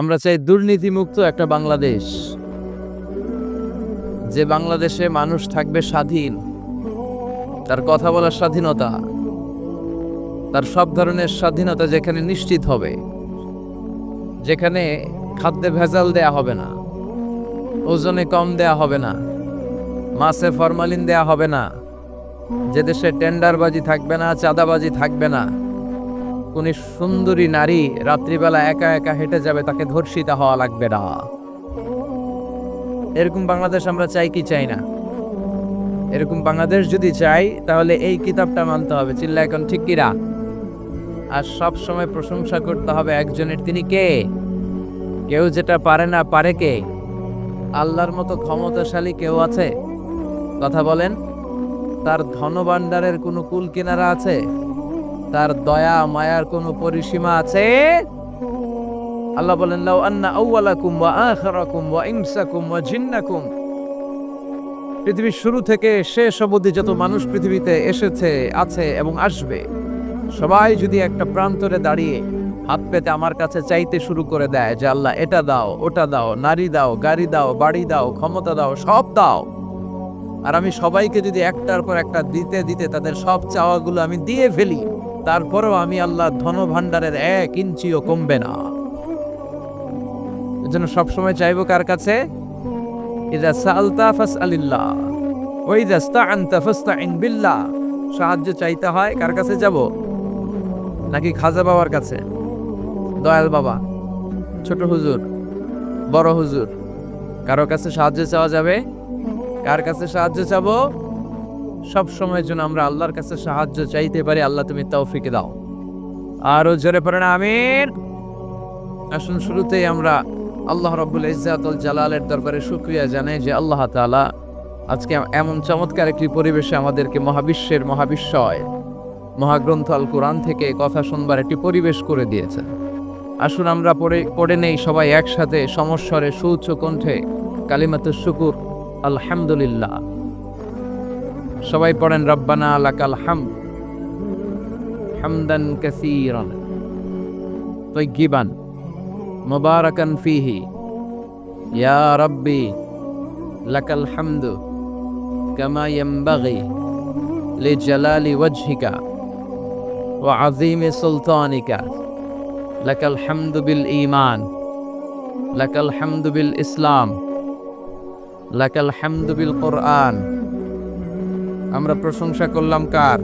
আমরা চাই দুর্নীতিমুক্ত একটা বাংলাদেশ, যে বাংলাদেশে মানুষ থাকবে স্বাধীন, তার কথা বলার স্বাধীনতা, তার সব ধরনের স্বাধীনতা যেখানে নিশ্চিত হবে, যেখানে খাদ্যে ভেজাল দেয়া হবে না, ওজনে কম দেয়া হবে না, মাছে ফরমালিন দেয়া হবে না, যে দেশে টেন্ডারবাজি থাকবে না, চাঁদাবাজি থাকবে না কোন সুন্দরী নারী রাত্রিবেলা একা একা হেঁটে যাবে, তাকে ধর্ষিতা হওয়া লাগবে না। এরকম বাংলাদেশ আমরা চাই কি চাই না? এরকম বাংলাদেশ যদি চাই, তাহলে এই কিতাবটা মানতে হবে। চিল্লা এখন ঠিক কিরা? আর সব সময় প্রশংসা করতে হবে একজনের। তিনি কে? কেউ যেটা পারে না পারে কে? আল্লাহর মতো ক্ষমতাশালী কেউ আছে? কথা বলেন, তার ধনভাণ্ডারের কোনো কুল কিনারা আছে? তার দয়া, মায়ার কোনো পরিসীমা আছে? আল্লাহ বলেন, লাউ আন্না আউওয়ালাকুম ওয়া আখিরাকুম ওয়া ইনসাকুম ওয়া জিন্নাকুম। পৃথিবীর শুরু থেকে শেষ অবধি যত মানুষ পৃথিবীতে এসেছে, আছে এবং আসবে, সবাই যদি একটা প্রান্তরে দাঁড়িয়ে হাত পেতে আমার কাছে চাইতে শুরু করে দেয় যে, আল্লাহ, এটা দাও, ওটা দাও, নারী দাও, গাড়ি দাও, বাড়ি দাও, ক্ষমতা দাও, সব দাও। আর আমি সবাইকে যদি একটার পর একটা দিতে দিতে তাদের সব চাওয়াগুলো আমি দিয়ে ফেলি, তারপরেও আমি আল্লাহ ধন ভাণ্ডারের এক ইঞ্চিও কমবে না। এজন্য সবসময় চাইব কার কাছে? ওই সাহায্য চাইতে হয়, কার কাছে যাব? নাকি খাজা বাবার কাছে? দয়াল বাবা, ছোট হুজুর, বড় হুজুর, কারও কাছে সাহায্য চাওয়া যাবে? কার কাছে সাহায্য চাবো? সব সময়ের জন্য আমরা আল্লাহর কাছে সাহায্য চাইতে পারি, আল্লাহ তুমি তৌফিক দাও। আরও জোরে পড়েন আমির আসুন, শুরুতেই আমরা আল্লাহ রব্বুল ইজ্জাতুল জালালের দরবারে শুকরিয়া জানাই যে আল্লাহ তাআলা আজকে এমন চমৎকার একটি পরিবেশে আমাদেরকে মহাবিশ্বের মহাবিশ্বয় মহাগ্রন্থ আল কোরআন থেকে কথা শুনবার একটি পরিবেশ করে দিয়েছেন। আসুন, আমরা পড়ে পড়ে নেই সবাই একসাথে সমস্বরে সুউচ্চ কণ্ঠে কালিমাতুর শুকুর আলহামদুলিল্লাহ। সবাই পড়েন, রব্বানা লাকাল হাম হামদান কাসীরান তৈগিবান মুবারাকান ফিহি ইয়া রব্বি লাকাল হামদু কামা ইয়ানবাগি লিজালালি ওয়াজহিকা ওয়া আযীমি সুলতানিকা লাকাল হামদু বিল ঈমান লাকাল হামদু বিল ইসলাম লাকাল হামদু বিল কোরআন। আমরা প্রশংসা করলাম কার?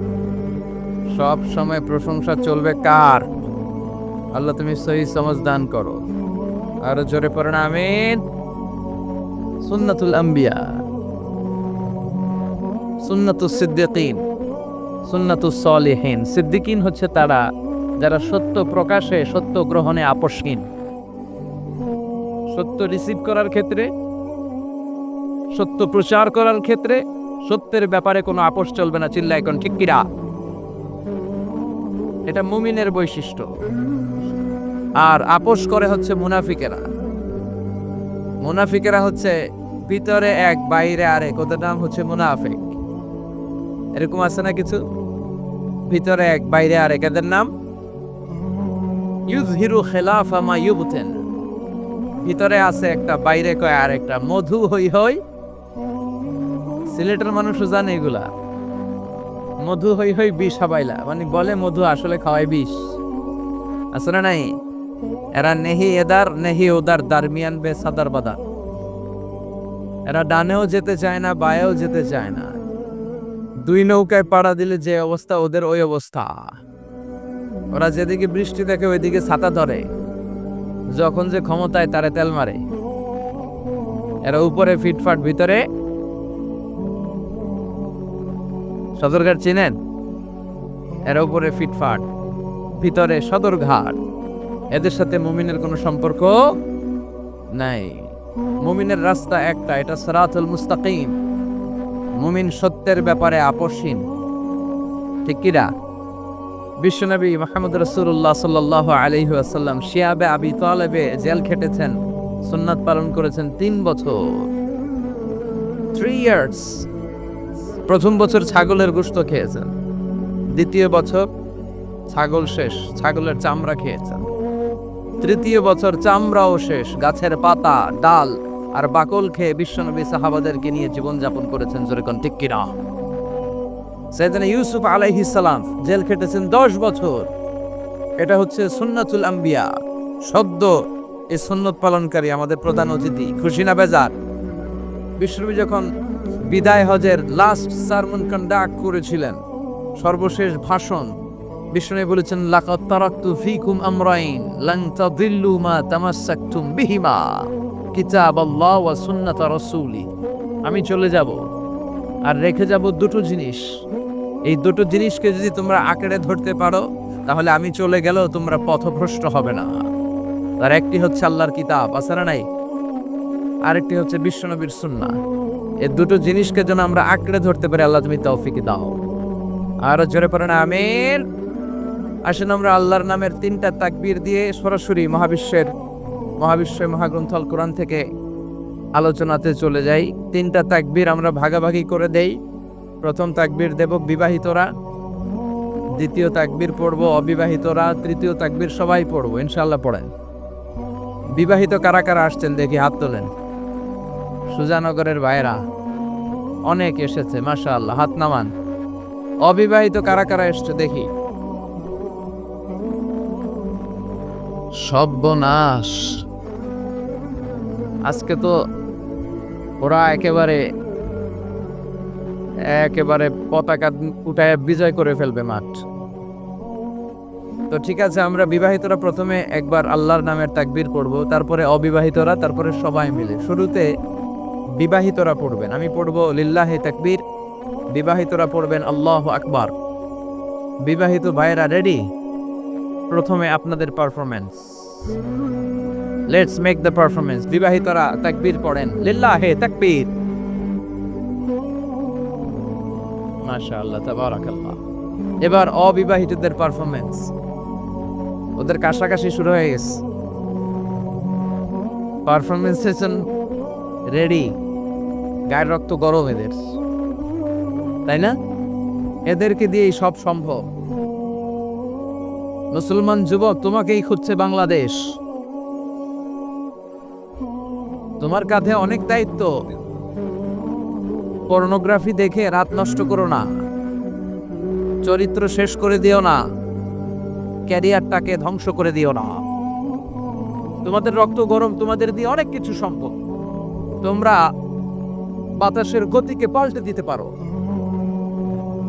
সব সময় প্রশংসা চলবে কার? আল্লাহ তুমি সহি সমাজ দান করো। আর জোরে পড়েন আমিন। সুন্নাতুল আম্বিয়া। সুন্নাতুস সিদ্দিকিন। সুন্নাতুস সলিহিন। সিদ্দিকিন হচ্ছে তারা যারা সত্য প্রকাশে, সত্য গ্রহণে আপসহীন সত্য রিসিভ করার ক্ষেত্রে সত্য প্রচার করার ক্ষেত্রে সত্যের ব্যাপারে কোনো আপোষ চলবে না চিল্লা এখন ঠিক কিরা? এটা মুমিনের বৈশিষ্ট্য। আর আপোষ করে হচ্ছে মুনাফিকেরা। মুনাফিকেরা হচ্ছে ভিতরে এক, বাইরে আরেক, ওদের নাম হচ্ছে মুনাফিক। এরকম আছে না কিছু? ভিতরে এক, বাইরে আরেক, এদের নাম? ইউজহিরু খেলাফা মা ইউবতেন। ভিতরে আছে একটা, বাইরে কয় আরেকটা, মধু হই হই সিলেটের মানুষও জানে এগুলা। মধু হই হই বিষ হাবাইলা। মানে বলে মধু আসলে খাওয়াই বিষ। আসলে নাই? এরা নেহি এদার, নেহি ওদার দারমিয়ান বে সাদার বাদার। এরা ডানেও যেতে চায় না, বায়েও যেতে চায় না। দুই নৌকায় পাড়া দিলে যে অবস্থা, ওদের ওই অবস্থা। ওরা যেদিকে বৃষ্টি দেখে, ওইদিকে ছাতা ধরে। যখন যে ক্ষমতায়, তারে তেল মারে। এরা উপরে ফিটফাট ভিতরে সদরঘাট চিনেন? এর উপরে ফিটফাট, ভিতরে সদরঘাট। এদের সাথে মুমিনের কোনো সম্পর্ক নাই। মুমিনের রাস্তা একটা, এটা সরাতুল মুস্তাকিম। মুমিন সত্যের ব্যাপারে আপসহীন ঠিক কিরা বিশ্বনবী মাহমুদ রসুল্লাহ সাল্লাহ আলহি আসাল্লাম শিয়াবে আবি তালেবে জেল খেটেছেন, সুন্নাত পালন করেছেন তিন বছর। থ্রি ইয়ার্স প্রথম বছর ছাগলের গোস্ত খেয়েছেন। দ্বিতীয় বছর ছাগল শেষ, ছাগলের চামড়া খেয়েছেন। তৃতীয় বছর চামড়াও শেষ, গাছের পাতা, ডাল আর বাকল খেয়ে বিশ্বনবী সাহাবাদেরকে নিয়ে জীবনযাপন করেছেন যেরকম ঠিক কিনা? সেদিন ইউসুফ আলাইহিস সালাম জেল খেটেছেন দশ বছর। এটা হচ্ছে সুন্নাতুল আম্বিয়া। সদ্য এই সুন্নত পালনকারী আমাদের প্রধান অতিথি। খুশি না বেজার? বিশ্বনবী যখন বিদায় হজের লাস্ট সারমন কন্ডাক্ট করেছিলেন। সর্বশেষ ভাষণ, বিষ্ণু বলেছেন লাকাত তারাকতু ফিকুম আমরাইন লান তাদিল্লু মা তামাসসাকতুম বিহিমা কিতাব আল্লাহ ওয়া সুন্নাত রাসূলি। আমি চলে যাব আর রেখে যাব দুটো জিনিস। এই দুটো জিনিসকে যদি তোমরা আঁকড়ে ধরতে পারো, তাহলে আমি চলে গেলেও তোমরা পথভ্রষ্ট হবে না। তার একটি হচ্ছে আল্লাহর কিতাব না নাই? আরেকটি হচ্ছে বিশ্বনবীর সুন্নাহ। এই দুটো জিনিসকে যেন আমরা আঁকড়ে ধরতে পারি, আল্লাহ তুমি তৌফিক দাও। আর জোরে পড়ে না আমির আসেন আমরা আল্লাহর নামের তিনটা তাকবীর দিয়ে সরাসরি মহাবিশ্বের, মহাবিশ্ব মহাগ্রন্থ আল কোরআন থেকে আলোচনাতে চলে যাই। তিনটা তাকবীর আমরা ভাগাভাগি করে দেই। প্রথম তাকবীর দেব বিবাহিতরা, দ্বিতীয় তাকবীর পড়ব অবিবাহিতরা, তৃতীয় তাকবীর সবাই পড়ব ইনশাল্লাহ পড়েন। বিবাহিত কারা কারা আসছেন দেখি, হাত তোলেন। সুজানগরের ভাইরা অনেক এসেছে মাশা আল্লাহ হাত নামান। অবিবাহিত কারা কারা এসছে দেখি। সব্যনাশ। আজকে তো ওরা একেবারে একেবারে পতাকা উঠায় বিজয় করে ফেলবে মাঠ। তো ঠিক আছে, আমরা বিবাহিতরা প্রথমে একবার আল্লাহর নামের তাকবির পড়ব, তারপরে অবিবাহিতরা, তারপরে সবাই মিলে। শুরুতে বিবাহিতরা পড়বেন। আমি পড়ব লিল্লাহে তাকবীর, বিবাহিতরা পড়বেন আল্লাহ আকবার। বিবাহিত ভাইয়েরা রেডি প্রথমে আপনাদের performance let's make the performance বিবাহিতরা তাকবীর পড়েন। লিল্লাহে তাকবীর। মাশাআল্লাহ, তাবারাকাল্লাহ। এবার অবিবাহিতদের পারফরমেন্স ওদের কাশাকাশি শুরু হয়ে গেছে। পারফরমেন্স সেশন রেডি গায়ের রক্ত গরম এদের। তাই না? এদেরকে দিয়েই সব সম্ভব। মুসলমান যুবক, তোমাকেই খুঁজছে বাংলাদেশ। তোমার কাঁধে অনেক দায়িত্ব। পর্নোগ্রাফি দেখে রাত নষ্ট করো না। চরিত্র শেষ করে দিও না। ক্যারিয়ারটাকে ধ্বংস করে দিও না। তোমাদের রক্ত গরম, তোমাদের দিয়ে অনেক কিছু সম্ভব। তোমরা বাতাসের গতিকে পাল্টে দিতে পারো।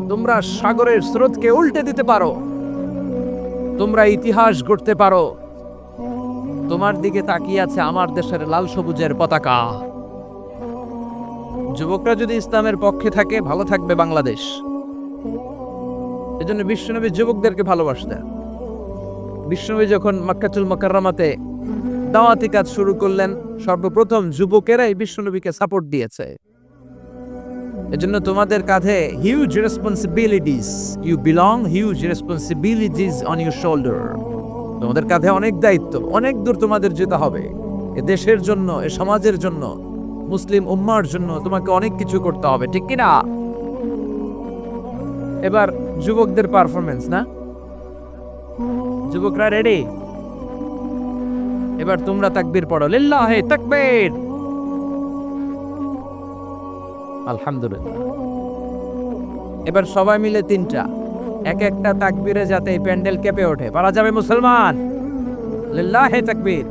তোমরা সাগরের স্রোতকে উল্টে দিতে পারো। তোমরা ইতিহাস গড়তে পারো। তোমার দিকে তাকিয়ে আছে আমার দেশের লাল সবুজের পতাকা। যুবকরা যদি ইসলামের পক্ষে থাকে, ভালো থাকবে বাংলাদেশ। এজন্য বিশ্বনবী যুবকদেরকে ভালোবাসতেন। বিশ্বনবী যখন মাক্কাতুল মকাররামাতে দাওয়াতি কাজ শুরু করলেন, সর্বপ্রথম যুবকেরাই বিশ্বনবীকে সাপোর্ট দিয়েছে। এজন্য তোমাদের কাঁধে huge responsibilities you belong huge responsibilities on your shoulder তোমাদের কাঁধে অনেক দায়িত্ব, অনেক দূর তোমাদের যেতে হবে। এ দেশের জন্য, এ সমাজের জন্য, মুসলিম উম্মার জন্য তোমাকে অনেক কিছু করতে হবে, ঠিক কিনা? এবার যুবকদের পারফরমেন্স না? যুবকরা রেডি এবার তোমরা তাকবীর পড়ো, লিল্লাহে তাকবীর। আলহামদুলিল্লাহ। এবার সবাই মিলে তিনটা। এক একটা তাকবীরে যাতে এই প্যান্ডেল কেঁপে ওঠে। পারা যাবে মুসলমান? লিল্লাহে তাকবীর।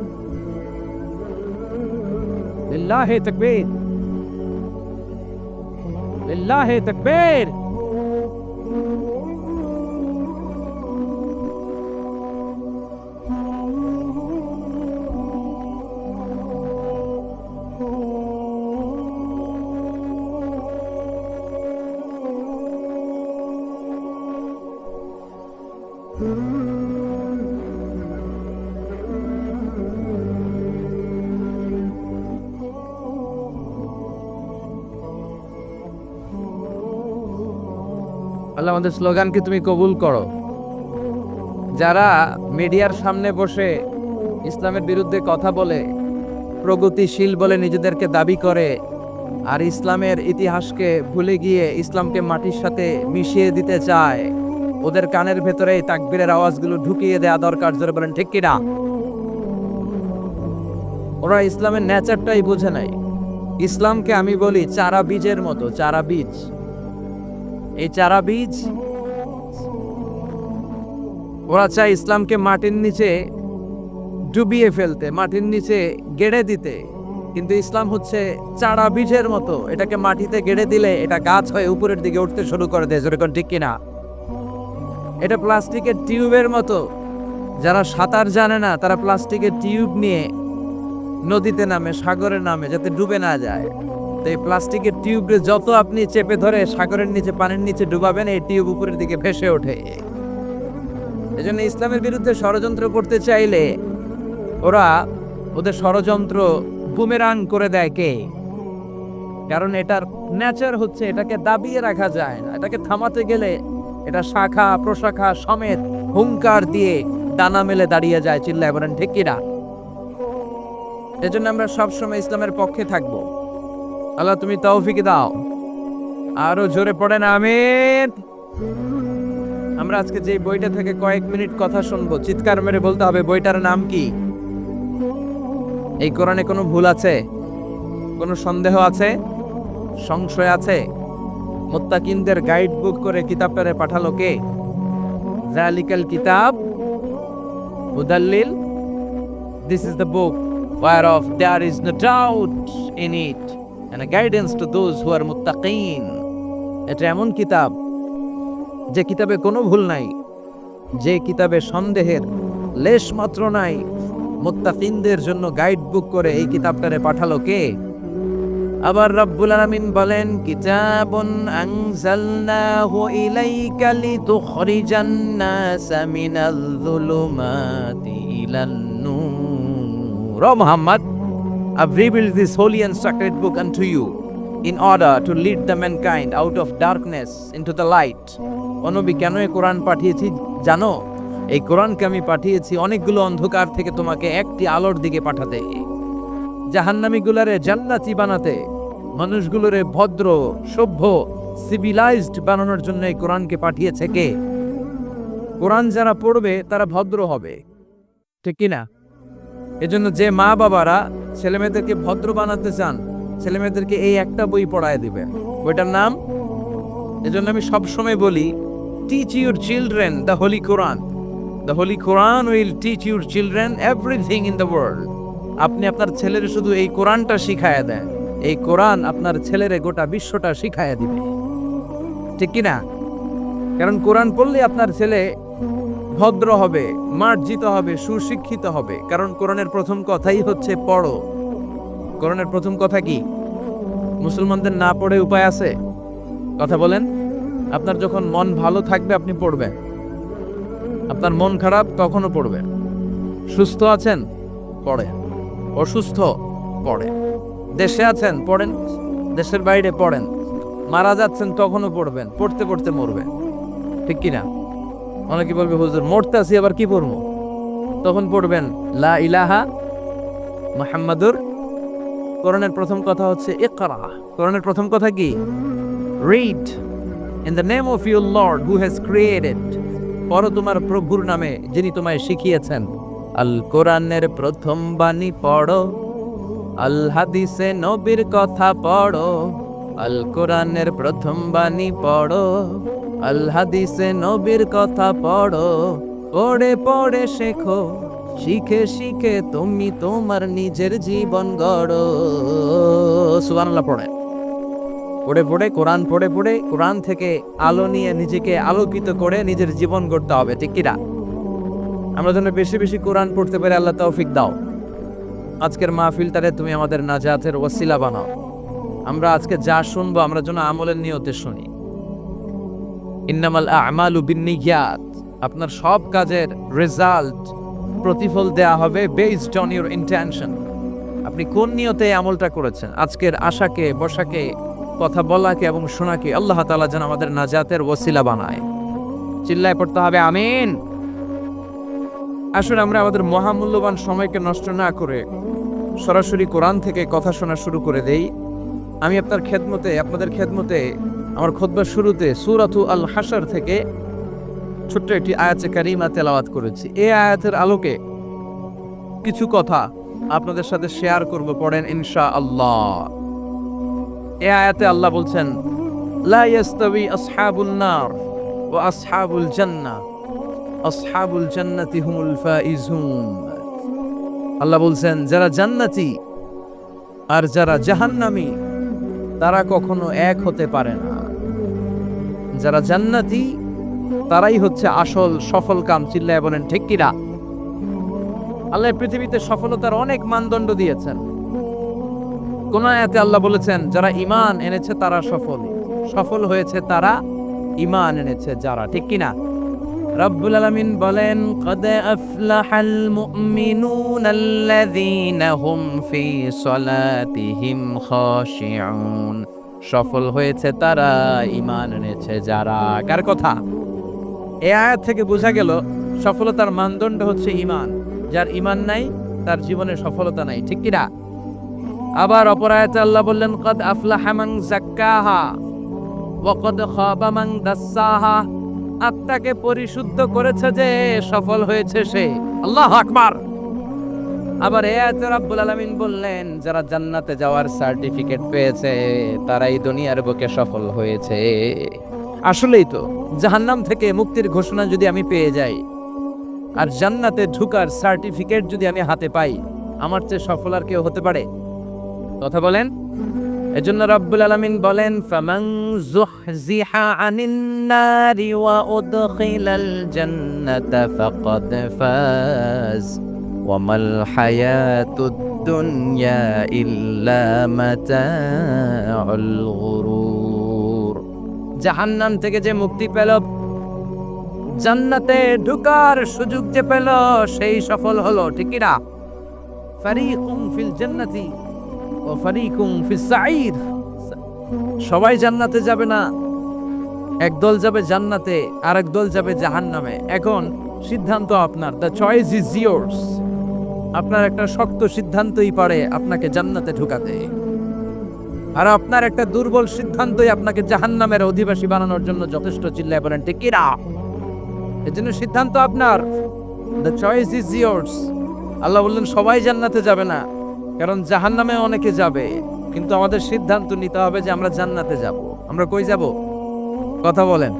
লিল্লাহে তাকবীর। লিল্লাহে তাকবীর। আল্লাহ আমাদের স্লোগানকে তুমি কবুল করো। যারা মিডিয়ার সামনে বসে ইসলামের বিরুদ্ধে কথা বলে, প্রগতিশীল বলে নিজেদেরকে দাবি করে, আর ইসলামের ইতিহাসকে ভুলে গিয়ে ইসলামকে মাটির সাথে মিশিয়ে দিতে চায় ওদের কানের ভেতরে এই তাকবীরের আওয়াজগুলো ঢুকিয়ে দেওয়া দরকার, জোরে বলেন, ঠিক কিনা? ওরা ইসলামের ন্যাচারটাই বোঝে নাই। ইসলামকে আমি বলি চারা বীজের মতো, চারা বীজ। এই চারা বীজ ওরা চায় ইসলামকে মাটির নিচে ডুবিয়ে ফেলতে, মাটির নিচে গেড়ে দিতে। কিন্তু ইসলাম হচ্ছে চারা বীজের মতো, এটাকে মাটিতে গেড়ে দিলে এটা গাছ হয়ে উপরের দিকে উঠতে শুরু করে দেয় যেরকম ঠিক কিনা? এটা প্লাস্টিকের টিউবের মতো। যারা সাঁতার জানে না, তারা প্লাস্টিকের টিউব নিয়ে নদীতে নামে, সাগরে নামে, যাতে ডুবে না যায়। তো এই প্লাস্টিকের টিউবে যত আপনি চেপে ধরে সাগরের নিচে, পানির নিচে ডুবাবেন, এই টিউব উপরের দিকে ভেসে ওঠে। এজন্য ইসলামের বিরুদ্ধে ষড়যন্ত্র করতে চাইলে ওরা ওদের ষড়যন্ত্র বুমেরাং করে দেয় কে? কারণ এটার নেচার হচ্ছে, এটাকে দাবিয়ে রাখা যায় না। এটাকে থামাতে গেলে এটা শাখা, প্রশাখা সমেত হুঙ্কার দিয়ে ডানা মেলে দাঁড়িয়ে যায় চিল্লায় বলেন, ঠিক কিনা এজন্য আমরা সবসময় ইসলামের পক্ষে থাকব। আল্লাহ তুমি তৌফিক দাও। আরও জোরে পড়েন, আমিন। আমরা আজকে যে বইটা থেকে কয়েক মিনিট কথা শুনব, চিৎকার মেরে বলতে হবে, বইটার নাম কি? এই কোরআনে কোনো ভুল আছে? কোনো সন্দেহ আছে? সংশয় আছে? মোত্তাকিনদের গাইড বুক করে কিতাবটারে পাঠালো কে? জালিকাল কিতাব হুদাল্লিল this is the book whereof of there is doubt in it, and a guidance to those who are muttaqin. এটা এমন কিতাব যে কিতাবে কোনো ভুল নাই, যে কিতাবে সন্দেহের লেশ মাত্র নাই, মুত্তাকিনদের জন্য গাইড বুক করে এই কিতাবটারে পাঠালো কে? আবার রব্বুল আলামিন বলেন, কিতাবুন আনজালনাহু ইলাইকা লিতুখরিজান নাসা মিনাল যুলুমাতি ইলান নূর. ও Muhammad, I've revealed this holy and sacred book unto you in order to lead the mankind out of darkness into the light. অনবী কেন এই কোরআন পাঠিয়েছি জানো? এই কোরআনকে আমি পাঠিয়েছি অনেকগুলো অন্ধকার থেকে তোমাকে একটি আলোর দিকে পাঠাতে। জাহান্নামীগুলারে জান্নাতি বানাতে, মানুষগুলোরে ভদ্র, সভ্য সিভিলাইজড বানানোর জন্য এই কোরআনকে পাঠিয়েছে কে? কোরআন যারা পড়বে, তারা ভদ্র হবে। ঠিক কি না? এজন্য যে মা বাবারা ছেলেমেয়েদেরকে ভদ্র বানাতে চান, ছেলেমেয়েদেরকে এই একটা বই পড়ায় দিবে। বইটার নাম? এজন্য আমি সবসময় বলি teach your children the holy Quran the holy Quran will teach your children everything in the world আপনি আপনার ছেলের শুধু এই কোরআনটা শিখায়া দেন। এই কোরআন আপনার ছেলেরে গোটা বিশ্বটা শিখায়া দিবে। ঠিক কি না কারণ কোরআন পড়লে আপনার ছেলে ভদ্র হবে, মার্জিত হবে, সুশিক্ষিত হবে। কারণ কোরআনের প্রথম কথাই হচ্ছে পড়ো। কোরআনের প্রথম কথা কি? মুসলমানদের না পড়ে উপায় আছে? কথা বলেন। আপনার যখন মন ভালো থাকবে, আপনি পড়বেন। আপনার মন খারাপ, তখনও পড়বেন। সুস্থ আছেন, পড়েন। অসুস্থ পড়েন দেশে আছেন পড়েন দেশের বাইরে পড়েন মারা যাচ্ছেন তখনও পড়বেন পড়তে পড়তে মরবেন ঠিক কি না অনেকে বলবে হুজুর মরতে আছি আবার কি পড়ব তখন পড়বেন লা ইলাহা মুহাম্মাদুর কোরআনের প্রথম কথা হচ্ছে ইকরা কোরআনের প্রথম কথা কি read in the name of your lord who has created পড়ো তোমার প্রভুর নামে যিনি তোমায় শিখিয়েছেন আল কোরআনের প্রথম বাণী পড়ো, আল হাদিসে নবীর কথা পড়ো, আল কোরআনের প্রথম বাণী পড়ো, আল হাদিসে নবীর কথা পড়ো। পড়ে পড়ে শেখো, শিখে শিখে তুমি তোমার নিজের জীবন গড়ো। সুবহানাল্লাহ পড়ে। পড়ে পড়ে, কোরআন পড়ে পড়ে, কোরআন থেকে আলো নিয়ে নিজেকে আলোকিত করে নিজের জীবন গড়তে হবে, ঠিক কিনা আমরা যেন বেশি বেশি কোরআন পড়তে পারি আল্লাহ তৌফিক দাও। আজকের মাহফিলটারে তুমি আমাদের নাজাতের ওসিলা বানাও। আমরা আজকে যা শুনব, আমরা যেন আমলের নিয়তে শুনি। ইন্নামাল আমালু বিন্নিয়াত। আপনার সব কাজের রেজাল্ট প্রতিফল দেয়া হবে বেসড অন ইউর ইন্টেনশন আপনি কোন নিয়তে আমলটা করেছেন? আজকের আশাকে, বসাকে, কথা বলাকে এবং শোনাকে আল্লাহ তাআলা যেন আমাদের নাজাতের ওসিলা বানায়। চিল্লায় পড়তে হবে, আমিন। আসলে আমরা আমাদের মহামূল্যবান সময়কে নষ্ট না করে সরাসরি কোরআন থেকে কথা শোনা শুরু করে দেই। আমি আপনার খেদমতে, আপনাদের খেদমতে, আমার খোদবার শুরুতে সুরাতু আল হাসার থেকে ছোট্ট একটি আয়াতে কারিমা তেলাওয়াত করেছি। এই আয়াতের আলোকে কিছু কথা আপনাদের সাথে শেয়ার করব, পড়েন ইনশা আল্লাহ এ আয়াতে আল্লাহ বলছেন, লা ইয়াস্তাবি আসহাবুন নার ওয়া আসহাবুল জান্নাহ। আসহাবুল জান্নাতি হুমুল ফাইজুন। আল্লাহ বলছেন, যারা জান্নাতি আর যারা জাহান্নামী, তারা কখনো এক হতে পারে না। যারা জান্নাতি, তারাই হচ্ছে আসল সফল কাম, চিল্লায় বলেন, ঠিক কিনা আল্লাহ পৃথিবীতে সফলতার অনেক মানদণ্ড দিয়েছেন। কোন আয়াতে আল্লাহ বলেছেন, যারা ইমান এনেছে তারা সফল। সফল হয়েছে তারা ইমান এনেছে যারা, ঠিক কিনা রব্বুল আলামিন বলেন, কদ আফলাহাল মুমিনুন আল্লাযীনা হুম ফি সলাতিহিম খাশিউন। সফল হয়েছে তারা ইমান এনেছে যারা। কার কথা? এই আয়াত থেকে বোঝা গেল, সফলতার মানদণ্ড হচ্ছে ইমান যার ইমান নাই, তার জীবনে সফলতা নাই, ঠিক কিনা? আবার অপর আয়াতে আল্লাহ বললেন, কদ আফলাহা মান যাক্কাহা ওয়া কদ খাবা মান দাসসাহা আত্মাকে পরিশুদ্ধ করেছে যে সফল হয়েছে সে। আল্লাহ আকবার। আবার এ আয়াতে রাব্বুল আলামিন বললেন, যারা জান্নাতে যাওয়ার সার্টিফিকেট পেয়েছে, তারাই দুনিয়ার বুকে সফল হয়েছে। আসলেই তো, জাহান্নাম থেকে মুক্তির ঘোষণা যদি আমি পেয়ে যাই, আর জান্নাতে ঢুকার সার্টিফিকেট যদি আমি হাতে পাই, আমার চেয়ে সফল আর কেউ হতে পারে? কথা বলেন। এজন্য রব্বুল আলামিন বলেন, ফামান যুহজিহা আনিন নারি ওয়া উদখিলাল জান্নাতা ফাকাদ ফাজ ওয়ামাল হায়াতুদ দুনিয়া ইল্লা মাতাউল গুরুর। জাহান্নাম থেকে যে মুক্তি পেল, জান্নাতে ঢুকার সুযোগ যে পেল, সেই সফল হলো, ঠিক না? ফারিকুম ফিল জান্নাতি। ও সবাই জান্নাতে যাবে না। এক দল যাবে জান্নাতে আর এক দল যাবে জাহান্নামে। এখন সিদ্ধান্ত আপনার। দ্য চয়েস ইজ ইয়ার্স আপনার একটা শক্ত সিদ্ধান্তই পারে আপনাকে জান্নাতে ঢুকাতে। আর আপনার একটা দুর্বল সিদ্ধান্তই আপনাকে জাহান্নামের অধিবাসী বানানোর জন্য যথেষ্ট চিল্লায় বলেন। কিনা এজন্য সিদ্ধান্ত আপনার। দ্য চয়েস ইজ ইয়ার্স আল্লাহ বললেন, সবাই জান্নাতে যাবে না। কারণ জাহান্নামে অনেকে যাবে, কিন্তু আমাদের সিদ্ধান্ত নিতে হবে যে আমরা জান্নাতে যাব। আমরা কই যাব? কথা বলেন।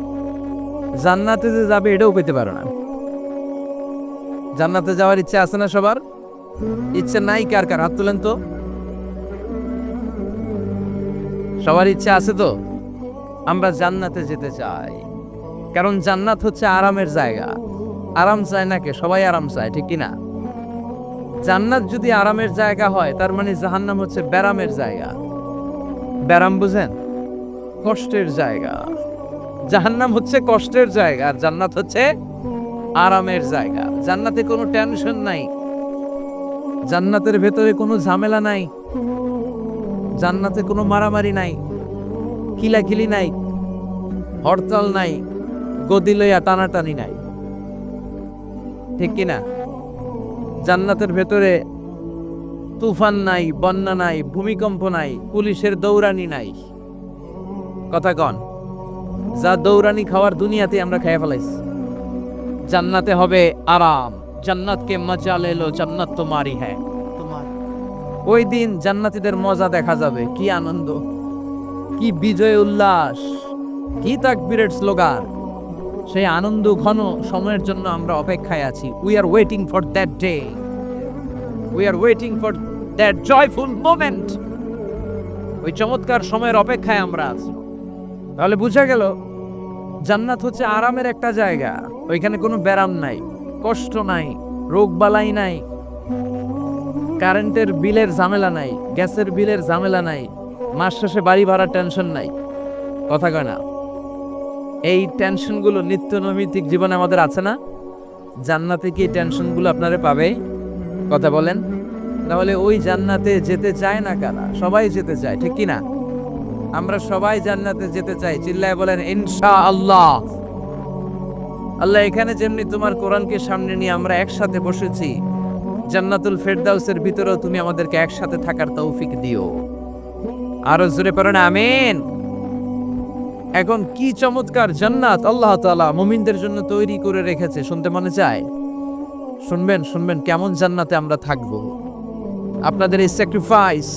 জান্নাতে যে যাবে এটাও পেতে পারো না। জান্নাতে যাওয়ার ইচ্ছা আছে না সবার? ইচ্ছে নাই কার কার? হাত তুলেন তো। সবার ইচ্ছা আছে তো? আমরা জান্নাতে যেতে চাই। কারণ জান্নাত হচ্ছে আরামের জায়গা। আরাম চায় না কে? সবাই আরাম চায়, ঠিক কি না জান্নাত যদি আরামের জায়গা হয়, তার মানে জাহান্নাম হচ্ছে ব্যারামের জায়গা। ব্যারাম বুঝেন? কষ্টের জায়গা। জাহান্নাম হচ্ছে কষ্টের জায়গা, আর জান্নাত হচ্ছে আরামের জায়গা। জান্নাতে কোনো টেনশন নাই। জান্নাতের ভেতরে কোনো ঝামেলা নাই। জান্নাতে কোনো মারামারি নাই। কিলাকিলি নাই। হরতাল নাই। গদি লইয়া টানাটানি নাই। ঠিক কিনা? জান্নাতের ভেতরে তুফান নাই বন্যা নাই ভূমিকম্প নাই পুলিশের দৌড়ানি নাই। কথা কন যা দৌড়ানি খাওয়ার দুনিয়াতে আমরা খেয়ে ফেলাইছি। জান্নাতে হবে আরাম জান্নাতকে মজা লেলো জান্নাত তোমারই হ্যাঁ। তোমার। ওই দিন জান্নাতীদের মজা দেখা যাবে কি আনন্দ কি বিজয় উল্লাস কি তাকবীরের স্লোগান। সেই আনন্দ ঘন সময়ের জন্য আমরা অপেক্ষায় আছি। We are waiting for that day we are waiting for that joyful moment ওই চমৎকার সময়ের অপেক্ষায় আমরা আছি। তাহলে বুঝা গেল, জান্নাত হচ্ছে আরামের একটা জায়গা। ওইখানে কোনো ব্যারাম নাই, কষ্ট নাই, রোগ বালাই নাই, কারেন্টের বিলের ঝামেলা নাই, গ্যাসের বিলের ঝামেলা নাই, মাস শেষে বাড়ি ভাড়ার টেনশন নাই। কথা কয় না। এই টেনশনগুলো নিত্য নৈমিত্তিক জীবনে আমাদের আছে না? জান্নাতে কি টেনশনগুলো আপনারা পাবে কথা বলেন। তাহলে ওই জান্নাতে যেতে চায় না কারা? সবাই যেতে চায়, ঠিক কি না আমরা সবাই জান্নাতে যেতে চাই। চিল্লায় বলেন ইনশা আল্লাহ আল্লাহ এখানে যেমনি তোমার কোরআনকে সামনে নিয়ে আমরা একসাথে বসেছি, জান্নাতুল ফেরদাউসের ভিতরেও তুমি আমাদেরকে একসাথে থাকার তৌফিক দিও। আরও জোরে পড়েন আমিন। এখন কি চমৎকার জান্নাত আল্লাহ তালা মুমিনদের জন্য তৈরি করে রেখেছে, শুনতে মনে চায়? শুনবেন শুনবেন কেমন জান্নাতে আমরা থাকব। আপনাদের এই স্যাক্রিফাইস